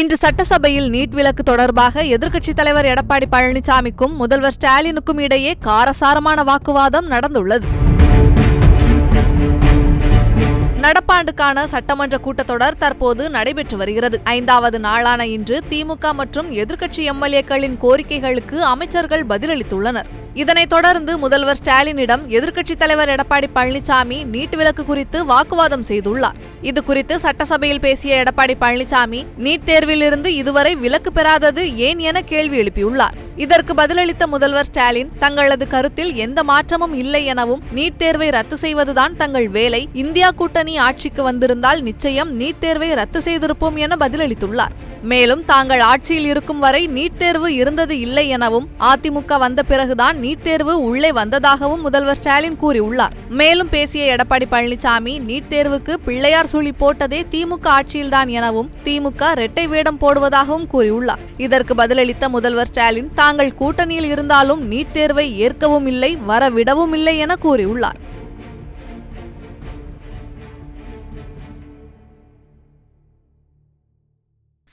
இன்று சட்டசபையில் நீட் விலக்கு தொடர்பாக எதிர்க்கட்சித் தலைவர் எடப்பாடி பழனிசாமிக்கும் முதல்வர் ஸ்டாலினுக்கும் இடையே காரசாரமான வாக்குவாதம் நடந்துள்ளது. நடப்பாண்டுக்கான சட்டமன்ற கூட்டத்தொடர் தற்போது நடைபெற்று வருகிறது. ஐந்தாவது நாளான இன்று திமுக மற்றும் எதிர்க்கட்சி எம்எல்ஏக்களின் கோரிக்கைகளுக்கு அமைச்சர்கள் பதிலளித்துள்ளனர். இதனைத் தொடர்ந்து முதல்வர் ஸ்டாலினிடம் எதிர்க்கட்சித் தலைவர் எடப்பாடி பழனிசாமி நீட் விலக்கு குறித்து வாக்குவாதம் செய்துள்ளார். இது குறித்து சட்டசபையில் பேசிய எடப்பாடி பழனிசாமி நீட் தேர்விலிருந்து இதுவரை விலக்கு பெறாதது ஏன் என கேள்வி எழுப்பியுள்ளார். இதற்கு பதிலளித்த முதல்வர் ஸ்டாலின் தங்களது கருத்தில் எந்த மாற்றமும் இல்லை எனவும் நீட் தேர்வை ரத்து செய்வதுதான் தங்கள் வேலை. இந்தியா கூட்டணி ஆட்சிக்கு வந்திருந்தால் நிச்சயம் நீட் தேர்வை ரத்து செய்திருப்போம் என பதிலளித்துள்ளார். மேலும் தாங்கள் ஆட்சியில் இருக்கும் வரை நீட் தேர்வு இருந்தது இல்லை எனவும் அதிமுக வந்த பிறகுதான் நீட் தேர்வு உள்ளே வந்ததாகவும் முதல்வர் ஸ்டாலின் கூறியுள்ளார். மேலும் பேசிய எடப்பாடி பழனிசாமி நீட் தேர்வுக்கு பிள்ளையார் சுழி போட்டதே திமுக ஆட்சியில்தான் எனவும் திமுக இரட்டை வேடம் போடுவதாகவும் கூறியுள்ளார். இதற்கு பதிலளித்த முதல்வர் ஸ்டாலின் தாங்கள் கூட்டணியில் இருந்தாலும் நீட் தேர்வை ஏற்கவும் இல்லை வரவிடவும் இல்லை என கூறியுள்ளார்.